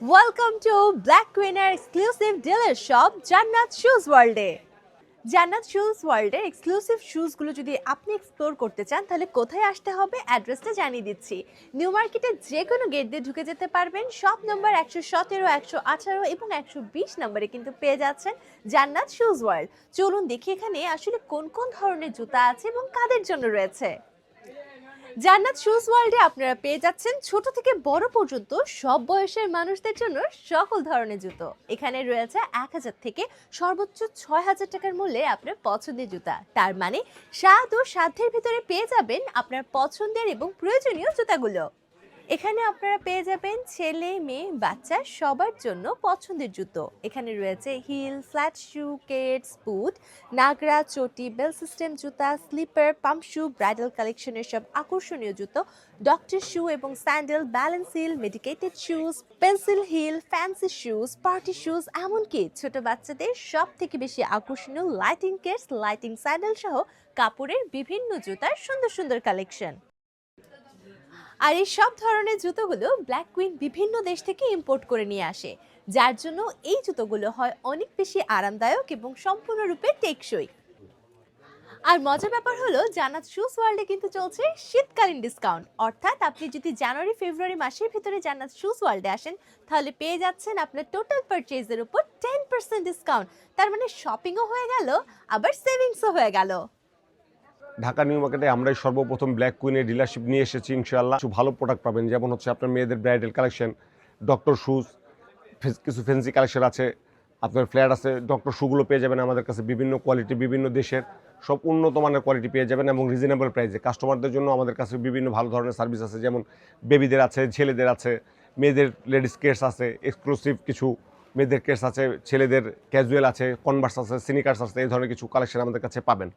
Welcome to black কুইনার exclusive dealer shop Jannat shoes ওয়ার্ল্ডে Jannat shoes ওয়ার্ল্ডের exclusive শুজগুলো যদি আপনি এক্সপ্লোর করতে চান, তাহলে কোথায় আসতে হবে অ্যাড্রেসটা জানিয়ে দিচ্ছি। নিউ মার্কেটে যে কোনো গেট দিয়ে ঢুকে যেতে পারবেন। শপ নম্বর একশো সতেরো, একশো আঠারো এবং একশো বিশ নম্বরে কিন্তু পেয়ে যাচ্ছেন জান্নাত শুজ ওয়ার্ল্ড চলুন দেখি এখানে আসলে কোন কোন ধরনের জুতা আছে এবং কাদের জন্য রয়েছে। জান্নাত শুজ ওয়ার্ল্ডে আপনারা পেয়ে যাচ্ছেন ছোট থেকে বড় পর্যন্ত সব বয়সের মানুষদের জন্য সকল ধরনের জুতো। এখানে রয়েছে এক হাজার থেকে সর্বোচ্চ ছয় হাজার টাকার মূল্যে আপনার পছন্দের জুতা। তার মানে স্বাদ ও সাধ্যের ভিতরে পেয়ে যাবেন আপনার পছন্দের এবং প্রয়োজনীয় জুতাগুলো। এখানে আপনারা পেয়ে যাবেন ছেলে, মেয়ে, বাচ্চা সবার জন্য পছন্দের জুতো। এখানে রয়েছে heel, flat shoe, Keds, boot, নাগরা, চটি, বেল সিস্টেম জুতা, স্লিপার, পাম্প শু, ব্রাইডাল কালেকশনের সব আকর্ষণীয় জুতো, ডক্টর শু এবং sandal, balance heel, medicated shoes, pencil heel, fancy shoes, party shoes, এমনকি ছোট বাচ্চাদের সব থেকে বেশি আকর্ষণীয় লাইটিং কেটস, লাইটিং স্যান্ডেল সহ কাপড়ের বিভিন্ন জুতার সুন্দর সুন্দর কালেকশন। আর এই সব ধরনের জুতোগুলো ব্ল্যাক কুইন বিভিন্ন দেশ থেকে ইম্পোর্ট করে নিয়ে আসে। যার জন্য এই জুতোগুলো হয় অনেক বেশি আরামদায়ক এবং সম্পূর্ণরূপে টেকসই। আর মজার ব্যাপার হলো জানাত শুজ ওয়ার্ল্ডে কিন্তু চলছে শীতকালীন ডিসকাউন্ট অর্থাৎ আপনি যদি জানুয়ারি, ফেব্রুয়ারি মাসের ভিতরে জান্নাত শুজ ওয়ার্ল্ডে আসেন, তাহলে পেয়ে যাচ্ছেন আপনার টোটাল পারচেজের উপর টেন পার্সেন্ট ডিসকাউন্ট তার মানে শপিংও হয়ে গেল, আবার সেভিংসও হয়ে গেল। ঢাকা নিউ মার্কেটে আমরাই সর্বপ্রথম ব্ল্যাক কুইনের ডিলারশিপ নিয়ে এসেছি, ইনশাআল্লাহ। কিছু ভালো প্রোডাক্ট পাবেন। যেমন হচ্ছে আপনার মেয়েদের ব্রাইডাল কালেকশন ডক্টর শুজ কিছু ফ্যান্সি কালেকশন আছে। আপনার ফ্ল্যাট আছে ডক্টর শুগুলো পেয়ে যাবেন আমাদের কাছে। বিভিন্ন কোয়ালিটি বিভিন্ন দেশের সব উন্নত মানের কোয়ালিটি পেয়ে যাবেন এবং রিজনেবল প্রাইসে কাস্টমারদের জন্য আমাদের কাছে বিভিন্ন ভালো ধরনের সার্ভিস আছে। যেমন বেবিদের আছে, ছেলেদের আছে, মেয়েদের লেডিস কেটস আছে এক্সক্লুসিভ কিছু মেয়েদের কেটস আছে, ছেলেদের ক্যাজুয়াল আছে কনভার্স আছে সিনিকার্স আছে, এই ধরনের কিছু কালেকশন আমাদের কাছে পাবেন।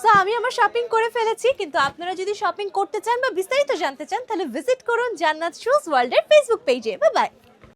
সো আমি আমার শপিং করে ফেলেছি, কিন্তু আপনারা যদি শপিং করতে চান বা বিস্তারিত জানতে চান, তাহলে ভিজিট করুন জান্নাত শুজ ওয়ার্ল্ডের ফেসবুক পেজে বাই বাই